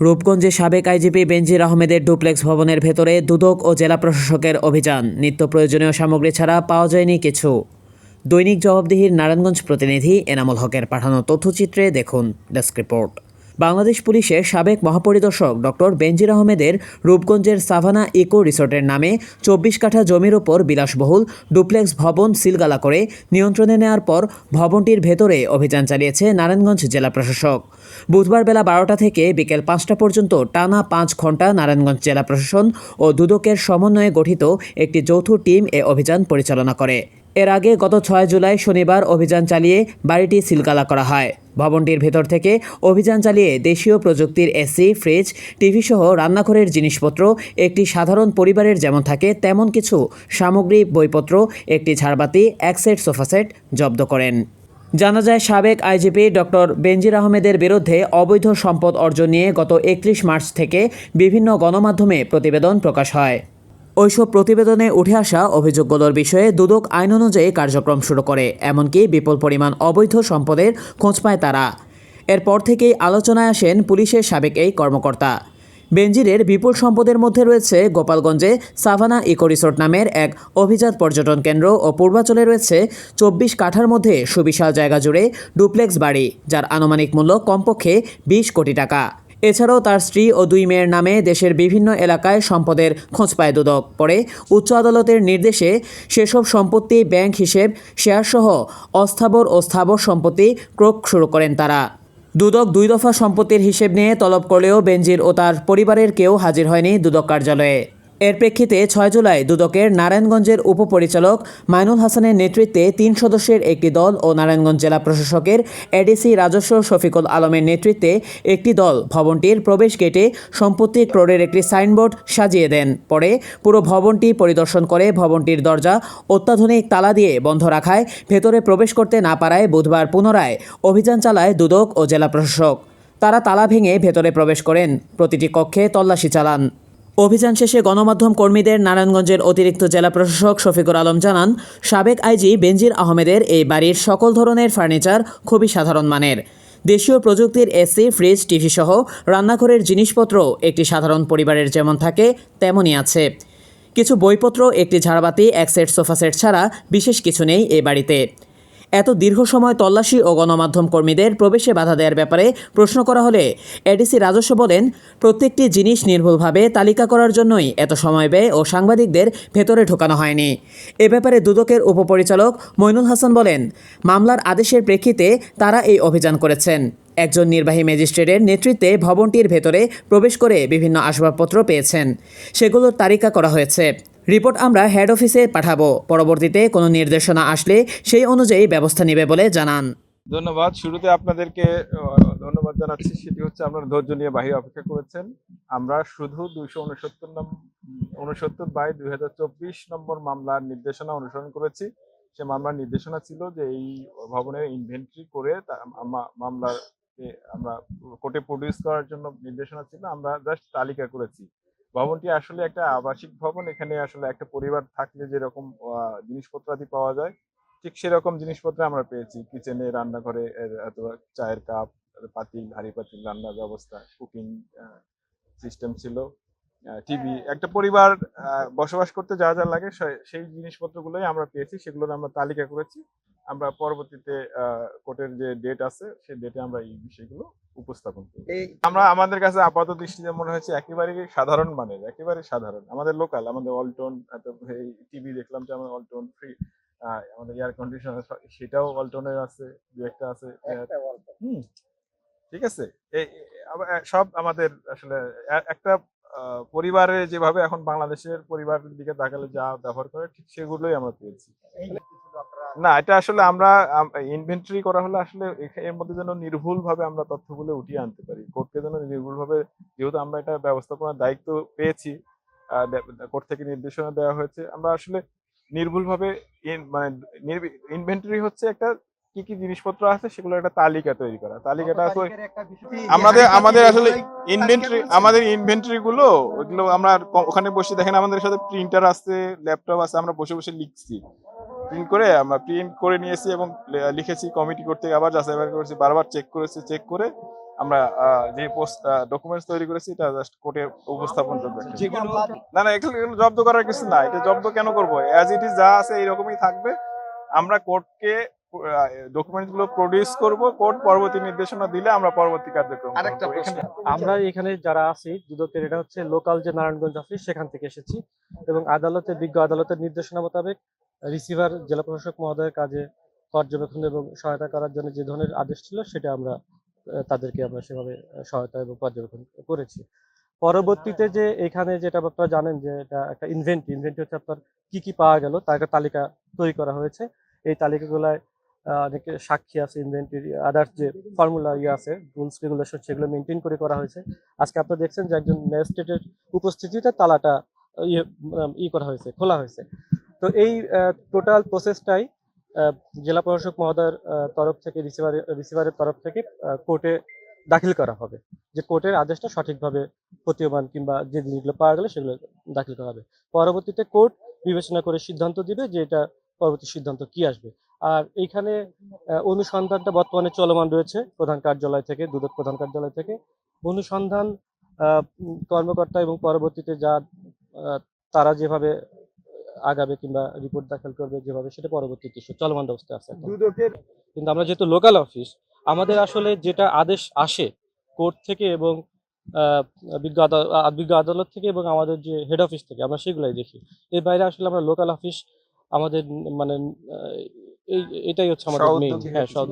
রূপগঞ্জে সাবেক আইজিপি বেনজির আহমেদের ডুপ্লেক্স ভবনের ভেতরে দুদক ও জেলা প্রশাসকের অভিযান। নিত্য প্রয়োজনীয় সামগ্রী ছাড়া পাওয়া যায়নি কিছু। দৈনিক জবাবদিহির নারায়ণগঞ্জ প্রতিনিধি এনামুল হকের পাঠানো তথ্যচিত্রে দেখুন, ডেস্ক রিপোর্ট। বাংলাদেশ পুলিশের সাবেক মহাপরিদর্শক ডক্টর বেনজির আহমেদের রূপগঞ্জের সাভানা ইকো রিসোর্টের নামে চব্বিশ কাঠা জমির ওপর বিলাসবহুল ডুপ্লেক্স ভবন সিলগালা করে নিয়ন্ত্রণে নেওয়ার পর ভবনটির ভেতরে অভিযান চালিয়েছে নারায়ণগঞ্জ জেলা প্রশাসক। বুধবার বেলা বারোটা থেকে বিকেল পাঁচটা পর্যন্ত টানা পাঁচ ঘণ্টা নারায়ণগঞ্জ জেলা প্রশাসন ও দুদকের সমন্বয়ে গঠিত একটি যৌথ টিম এ অভিযান পরিচালনা করে। এর আগে গত ছয় জুলাই শনিবার অভিযান চালিয়ে বাড়িটি সিলগালা করা হয়। ভবনটির ভেতর থেকে অভিযান চালিয়ে দেশীয় প্রযুক্তির এসি, ফ্রিজ টিভি সহ রান্নাঘরের জিনিসপত্র, একটি সাধারণ পরিবারের যেমন থাকে, তেমন কিছু সামগ্রী, বইপত্র, একটি ঝাড়বাতি, এক সেট সোফা সেট জব্দ করেন। জানা যায়, সাবেক আইজিপি ডক্টর বেনজির আহমেদের বিরুদ্ধে অবৈধ সম্পদ অর্জন নিয়ে গত একত্রিশ মার্চ থেকে বিভিন্ন গণমাধ্যমে প্রতিবেদন প্রকাশ হয়। ওইসব প্রতিবেদনে উঠে আসা অভিযোগগুলোর বিষয়ে দুদক আইন অনুযায়ী কার্যক্রম শুরু করে, এমনকি বিপুল পরিমাণ অবৈধ সম্পদের খোঁজ পায় তারা। এরপর থেকেই আলোচনায় আসেন পুলিশের সাবেক এই কর্মকর্তা। বেনজিরের বিপুল সম্পদের মধ্যে রয়েছে গোপালগঞ্জে সাভানা ইকো রিসোর্ট নামের এক অভিজাত পর্যটন কেন্দ্র ও পূর্বাচলে রয়েছে চব্বিশ কাঠার মধ্যে সুবিশাল জায়গা জুড়ে ডুপ্লেক্স বাড়ি, যার আনুমানিক মূল্য কমপক্ষে বিশ কোটি টাকা। এছাড়াও তার স্ত্রী ও দুই মেয়ের নামে দেশের বিভিন্ন এলাকায় সম্পদের খোঁজ পায় দুদক। পরে উচ্চ আদালতের নির্দেশে সেসব সম্পত্তি ব্যাংক হিসেব, শেয়ারসহ অস্থাবর ও স্থাবর সম্পত্তি ক্রোক শুরু করেন তারা। দুদক দুই দফা সম্পত্তির হিসেব নিয়ে তলব করলেও বেনজির ও তার পরিবারের কেউ হাজির হয়নি দুদক কার্যালয়ে। এর প্রেক্ষিতে ছয় জুলাই দুদকের নারায়ণগঞ্জের উপপরিচালক মাইনুল হাসানের নেতৃত্বে তিন সদস্যের একটি দল ও নারায়ণগঞ্জ জেলা প্রশাসকের এডিসি রাজস্ব শফিকুল আলমের নেতৃত্বে একটি দল ভবনটির প্রবেশ গেটে সম্পত্তি ক্রোড়ের একটি সাইনবোর্ড সাজিয়ে দেন। পরে পুরো ভবনটি পরিদর্শন করে ভবনটির দরজা অত্যাধুনিক তালা দিয়ে বন্ধ রাখায় ভেতরে প্রবেশ করতে না পারায় বুধবার পুনরায় অভিযান চালায় দুদক ও জেলা প্রশাসক। তারা তালা ভেঙে ভেতরে প্রবেশ করেন। প্রতিটি কক্ষে তল্লাশি চালান। অভিযান শেষে গণমাধ্যম কর্মীদের নারায়ণগঞ্জের অতিরিক্ত জেলা প্রশাসক শফিকুর আলম জানান, সাবেক আইজি বেনজির আহমেদের এই বাড়ির সকল ধরনের ফার্নিচার খুবই সাধারণ মানের। দেশীয় প্রযুক্তির এসি, ফ্রিজ টিভি সহ রান্নাঘরের জিনিসপত্র একটি সাধারণ পরিবারের যেমন থাকে, তেমনই আছে। কিছু বইপত্র, একটি ঝাড়বাতি, এক সেট সোফা সেট ছাড়া বিশেষ কিছু নেই এ বাড়িতে। এত দীর্ঘ সময় তল্লাশি ও গণমাধ্যম কর্মীদের প্রবেশে বাধা দেওয়ার ব্যাপারে প্রশ্ন করা হলে এডিসি রাজস্ব বলেন, প্রত্যেকটি জিনিস নির্ভুলভাবে তালিকা করার জন্যই এত সময় ব্যয় ও সাংবাদিকদের ভেতরে ঢোকানো হয়নি। এ ব্যাপারে দুদকের উপপরিচালক মইনুল হাসান বলেন, মামলার আদেশের প্রেক্ষিতে তারা এই অভিযান করেছেন। একজন নির্বাহী ম্যাজিস্ট্রেটের নেতৃত্বে ভবনটির ভেতরে প্রবেশ করে বিভিন্ন আসবাবপত্র পেয়েছেন। সেগুলোর তালিকা করা হয়েছে। রিপোর্ট আমরা হেড অফিসে পাঠাবো। পরবর্তীতে কোনো নির্দেশনা আসলে সেই অনুযায়ী ব্যবস্থা নেবে বলে জানান। ধন্যবাদ। শুরুতে আপনাদেরকে ধন্যবাদ জানাচ্ছি। সেটি হচ্ছে আপনারা ধৈর্য নিয়ে বাহিরে অপেক্ষা করেছেন। আমরা শুধু দুইশো উনসত্তর উনসত্তর বাই দুই হাজার চব্বিশ নম্বর মামলার নির্দেশনা অনুসরণ করেছি। সে মামলার নির্দেশনা ছিল যে এই ভবনের ইনভেন্টরি করে মামলার আমরা কোর্টে প্রডিউস করার জন্য নির্দেশনা ছিল। আমরা জাস্ট তালিকা করেছি। ভবনটি আসলে একটা আবাসিক ভবন এখানে আসলে একটা পরিবার থাকলে যেরকম জিনিসপত্র আদি পাওয়া যায় ঠিক সেরকম জিনিসপত্র আমরা পেয়েছি। কিচেনে রান্নাঘরে অথবা চায়ের কাপ পাতিল হাঁড়ি পাতিল রান্নার ব্যবস্থা কুকিং সিস্টেম ছিল। টিভি একটা পরিবার বসবাস করতে যা যা লাগে সেই জিনিসপত্রগুলোই আমরা পেয়েছি সেগুলোর আমরা তালিকা করেছি। আমরা পরবর্তীতে কোর্টের যে ডেট আছে সেই ডেটে আমরা এই বিষয়গুলো উপস্থাপন করি আমরা আমাদের কাছে আপাত দৃষ্টিতে মনে হচ্ছে একেবারে সাধারণ মানের একেবারে সাধারণ। আমাদের লোকাল আমাদের অল্টন এই টিভি দেখলাম যে আমাদের অল্টন ফ্রি আমাদের এয়ার কন্ডিশনার সেটাও অল্টনের আছে দু একটা আছে। হুম ঠিক আছে। এই সব আমাদের আসলে একটা আহ, পরিবারে যেভাবে এখন বাংলাদেশের পরিবারের দিকে তাকালে যা ব্যবহার করে ঠিক সেগুলোই আমরা পেয়েছি। না এটা আসলে আমরা ইনভেন্টরি করা হলে আসলে এর মধ্যে যেন নির্ভুল ভাবে আমরা তথ্যগুলো উঠিয়ে আনতে পারি। কোর্টকে যেন নির্ভুল ভাবে যেহেতু আমরা এটা ব্যবস্থাপনার দায়িত্ব পেয়েছি কোর্ট থেকে নির্দেশনা দেওয়া হয়েছে আমরা আসলে নির্ভুল ভাবে মানে ইনভেন্টরি হচ্ছে একটা কি কি জিনিসপত্র আছে সেগুলো একটা তালিকা তৈরি করা। তালিকাটা আমাদের আমাদের আসলে ইনভেন্টরি আমাদের ইনভেন্টরি গুলো ওগুলো আমরা ওখানে বসে দেখেন আমাদের সাথে প্রিন্টার আছে ল্যাপটপ আছে আমরা বসে বসে লিখছি। প্রিন্ট করে আমরা প্রিন্ট করে নিয়েছি এবং লিখেছি কমিটি করতে আবার যাচাই বাছাই করেছি বারবার চেক করেছি চেক করে আমরা যে পোস্ট ডকুমেন্টস তৈরি করেছি এটা জাস্ট কোর্টে উপস্থাপন করবে। না না এগুলো জব্দ করার কিছু না এটা জব্দ কেন করব? অ্যাজ ইট ইজ যা আছে এইরকমই থাকবে। আমরা কোর্টকে ডকুমেন্টগুলো প্রডিউস করব কোর্ট পরবর্তী নির্দেশনা দিলে আমরা পরবর্তী কার্যক্রম আরেকটা প্রশ্ন। আমরা এখানে যারা আছি দুদকের এটা হচ্ছে লোকাল যে নারায়ণগঞ্জ অফিস সেখান থেকে এসেছি এবং আদালতে বিজ্ঞ আদালতের নির্দেশনা মোতাবেক রিসিভার, জেলা প্রশাসক মহোদয়ের কাজে পর্যবেক্ষণ এবং সহায়তা করার জন্য যে ধরনের আদেশ ছিল, সেটা আমরা তাদেরকে আমরা সেভাবে সহায়তা এবং পর্যবেক্ষণ করেছি। পরবর্তীতে যে এখানে যেটা আপনারা জানেন যে এটা একটা ইনভেন্টরি ইনভেন্টরি হচ্ছে আপনার কি কি পাওয়া গেল, তার একটা তালিকা তৈরি করা হয়েছে। এই তালিকাগুলায় অনেকে সাক্ষী আছে ইনভেন্টরি আদার্স যে ফর্মুলা ইয়ে আছে রুলস রেগুলেশন সেগুলো মেনটেন করে করা হয়েছে। আজকে আপনারা দেখছেন যে একজন ম্যাজিস্ট্রেটের উপস্থিতিতে তালাটা ইয়ে ই করা হয়েছে, খোলা হয়েছে। তো এই টোটাল প্রসেসটাই জেলা প্রশাসক মহোদয়ের তরফ থেকে রিসিভারের রিসিভারের তরফ থেকে কোর্টে দাখিল করা হবে। যে কোর্টের আদেশটা সঠিকভাবে প্রতীয়মান কিংবা যে জিনিসগুলো পাওয়া গেলে সেগুলো দাখিল করা হবে। পরবর্তীতে কোর্ট বিবেচনা করে সিদ্ধান্ত দিবে যে এটা পরবর্তী সিদ্ধান্ত কি আসবে। আর এইখানে অনুসন্ধানটা বর্তমানে চলমান রয়েছে প্রধান কার্যালয় থেকে, দুদক প্রধান কার্যালয় থেকে। অনুসন্ধান কর্মকর্তা এবং পরবর্তীতে যা তারা যেভাবে আগাবে কিংবা রিপোর্ট দাখিল করবে যেভাবে সেটা পরবর্তী কিছু চলমান অবস্থায় আছে কিন্তু আমরা যেহেতু লোকাল অফিস আমাদের আসলে যেটা আদেশ আসে কোর্ট থেকে এবং আহ, বিজ্ঞ আদালত বিজ্ঞ আদালত থেকে এবং আমাদের যে হেড অফিস থেকে আমরা সেগুলাই দেখি। এর বাইরে আসলে আমরা লোকাল অফিস আমাদের মানে এই এটাই হচ্ছে আমাদের মেইন হ্যাঁ সব